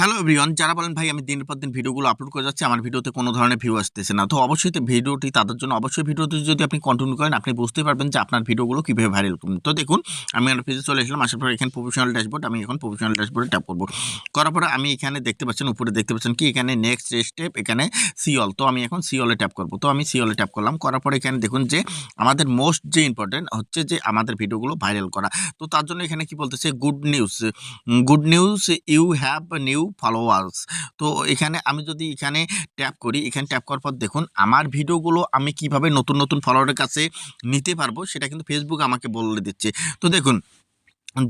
Hello everyone যারা বলেন, ভাই, আমি দিনের পর দিন ভিডিওগুলো আপলোড করে যাচ্ছি, আমার ভিডিওতে কোনো ধরনের ভিউ আসতেছে না। তো অবশ্যই ভিডিওটি তাদের জন্য, অবশ্যই ভিডিওটি যদি আপনি কন্টিনিউ করেন, আপনি বুঝতে পারবেন যে আপনার ভিডিওগুলো কীভাবে ভাইরাল করবেন তো দেখুন, আমি আমার পেজে চলে এসলাম, আসার পরে এখানে প্রফেশনাল ড্যাশবোর্ড আমি এখন প্রফেশনাল ড্যাশবোর্ডে ট্যাপ করব। করার পরে আমি এখানে দেখতে পাচ্ছেন, উপরে দেখতে পাচ্ছেন কি, এখানে নেক্সট স্টেপ এখানে সিওল তো আমি এখন সিওলে ট্যাপ করব। তো আমি সিওলে ট্যাপ করলাম, করার পরে এখানে দেখুন যে আমাদের মোস্ট যে ইম্পর্টেন্ট হচ্ছে যে আমাদের ভিডিওগুলো ভাইরাল করা। তো তার জন্য এখানে কি বলতেছে good news good news you have new followers তো এখানে আমি যদি এখানে ট্যাপ করি, এখানে ট্যাপ করার পর দেখুন, আমার ভিডিওগুলো আমি কীভাবে নতুন নতুন ফলোয়ারের কাছে নিতে পারব, সেটা কিন্তু ফেসবুক আমাকে বলে দিচ্ছে। তো দেখুন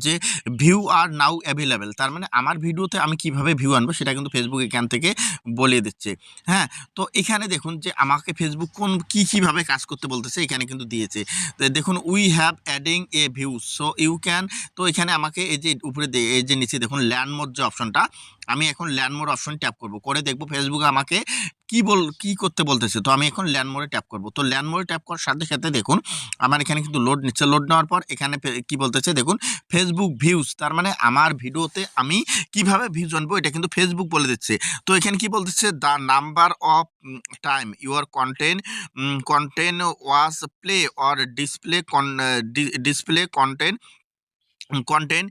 যে ভিউ আর নাও অ্যাভেলেবেল তার মানে আমার ভিডিওতে আমি কীভাবে ভিউ আনব সেটা কিন্তু ফেসবুক এখান থেকে বলে দিচ্ছে। হ্যাঁ তো এখানে দেখুন যে আমাকে ফেসবুক কোন, কী, কীভাবে কাজ করতে বলতেছে এখানে কিন্তু দিয়েছে। দেখুন we have adding a view so you can তো এখানে আমাকে এই যে উপরে এই যে নিচে দেখুন ল্যান্ড মোড যে অপশনটা আমি এখন ল্যান্ড মোড অপশন ট্যাপ করব। করে দেখব ফেসবুক আমাকে কি বল, কি করতে বলতেছে? তো আমি এখন ল্যান্ড মোডে ট্যাপ করব। তো ল্যান্ড মোডে ট্যাপ করার সাথে সাথে দেখুন, আমার এখানে কিন্তু লোড নিচ্ছে। লোড নেওয়ার পর এখানে কি বলতেছে দেখুন ফেসবুক ভিউজ তার মানে আমার ভিডিওতে আমি কীভাবে ভিউজ আনব এটা কিন্তু ফেসবুক বলে দিচ্ছে। তো এখানে কি বলতেছে the number of time your content content was play or display display content content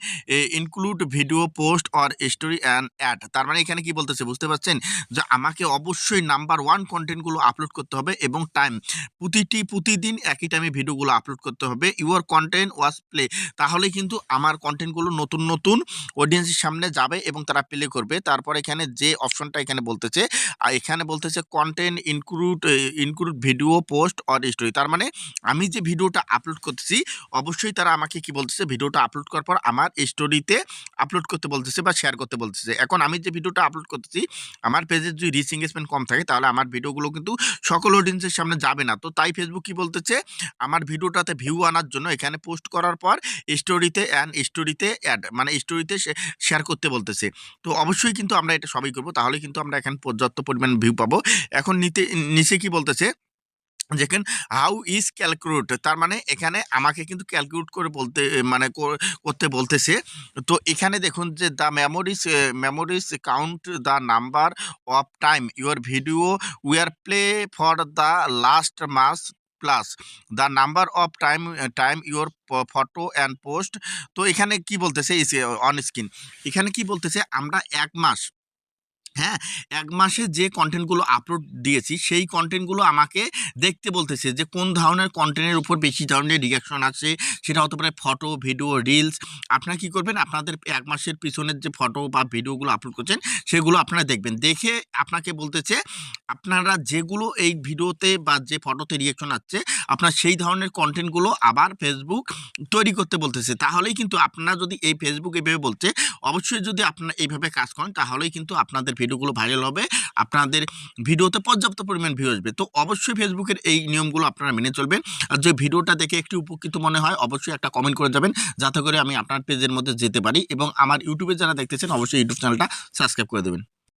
include video post or story and add তার মানে এখানে কি বলতেছে বুঝতে পারছেন? যে আমাকে অবশ্যই নাম্বার ওয়ান কন্টেন্টগুলো আপলোড করতে হবে এবং টাইম প্রতিটি, প্রতিদিন একই টাইমে ভিডিওগুলো আপলোড করতে হবে। ইউর কন্টেন্ট ওয়াজ প্লে তাহলে কিন্তু আমার কন্টেন্টগুলো নতুন নতুন অডিয়েন্সের সামনে যাবে এবং তারা প্লে করবে। তারপর এখানে যে অপশনটা এখানে বলতেছে, আর এখানে বলতেছে content include include video post or story তার মানে আমি যে ভিডিওটা আপলোড করতেছি, অবশ্যই তারা আমাকে কি বলতেছে ভিডিওটা আপলোড করার পর আমার স্টোরিতে আপলোড করতে বলতেছে বা শেয়ার করতে বলতেছে। এখন আমি যে ভিডিওটা আপলোড করতেছি, আমার পেজের যদি রিচ এঙ্গেজমেন্ট কম থাকে, তাহলে আমার ভিডিওগুলো কিন্তু সকল অডিয়েন্সের সামনে যাবে না। তো তাই ফেসবুক কি বলতেছে, আমার ভিডিওটাতে ভিউ আনার জন্য এখানে পোস্ট করার পর স্টোরিতে অ্যান্ড স্টোরিতে অ্যাড মানে স্টোরিতে শেয়ার করতে বলতেছে। তো অবশ্যই কিন্তু আমরা এটা সবই করব, তাহলে কিন্তু আমরা এখানে পর্যাপ্ত পরিমাণ ভিউ পাবো। এখন নিতে, নিচে কি বলতেছে দেখেন হাউ ইজ ক্যালকুলেট তার মানে এখানে আমাকে কিন্তু ক্যালকুলেট করে বলতে মানে কর- করতে বলতেছে। তো এখানে দেখুন যে the memories memories count the number of time your video were play for the last mass plus the number of time time your photo and post তো এখানে কি বলতেছে অন স্ক্রিন এখানে কি বলতেছে, আমরা এক মাস হ্যাঁ এক মাসে যে কন্টেন্টগুলো আপলোড দিয়েছি, সেই কন্টেন্টগুলো আমাকে দেখতে বলতেছে যে, কোন ধরনের কন্টেন্টের উপর বেশি ধরনের রিয়াকশন আছে সেটা হতে পারে ফটো ভিডিও রিলস আপনারা কী করবেন? আপনাদের এক মাসের পিছনের যে ফটো বা ভিডিওগুলো আপলোড করছেন, সেগুলো আপনারা দেখবেন। দেখে আপনাকে বলতেছে, আপনারা যেগুলো এই ভিডিওতে বা যে ফটোতে রিয়াকশন আসছে, আপনার সেই ধরনের কন্টেন্টগুলো আবার ফেসবুক তৈরি করতে বলতেছে। তাহলেই কিন্তু আপনারা যদি এই ফেসবুক এইভাবে বলছে, অবশ্যই যদি আপনারা এইভাবে কাজ করেন, তাহলেই কিন্তু আপনাদের ভিডিওগুলো ভাইরাল হবে, আপনাদের ভিডিওতে পর্যাপ্ত পরিমাণ ভিউ আসবে। তো অবশ্যই ফেসবুকের এই নিয়মগুলো আপনারা মেনে চলবেন। আর যে ভিডিওটা দেখে একটি উপকৃত মনে হয়, অবশ্যই একটা কমেন্ট করে যাবেন, যাতে করে আমি আপনার পেজের মধ্যে যেতে পারি এবং আমার ইউটিউবে যারা দেখতেছেন, অবশ্যই ইউটিউব চ্যানেলটা সাবস্ক্রাইব করে দেবেন।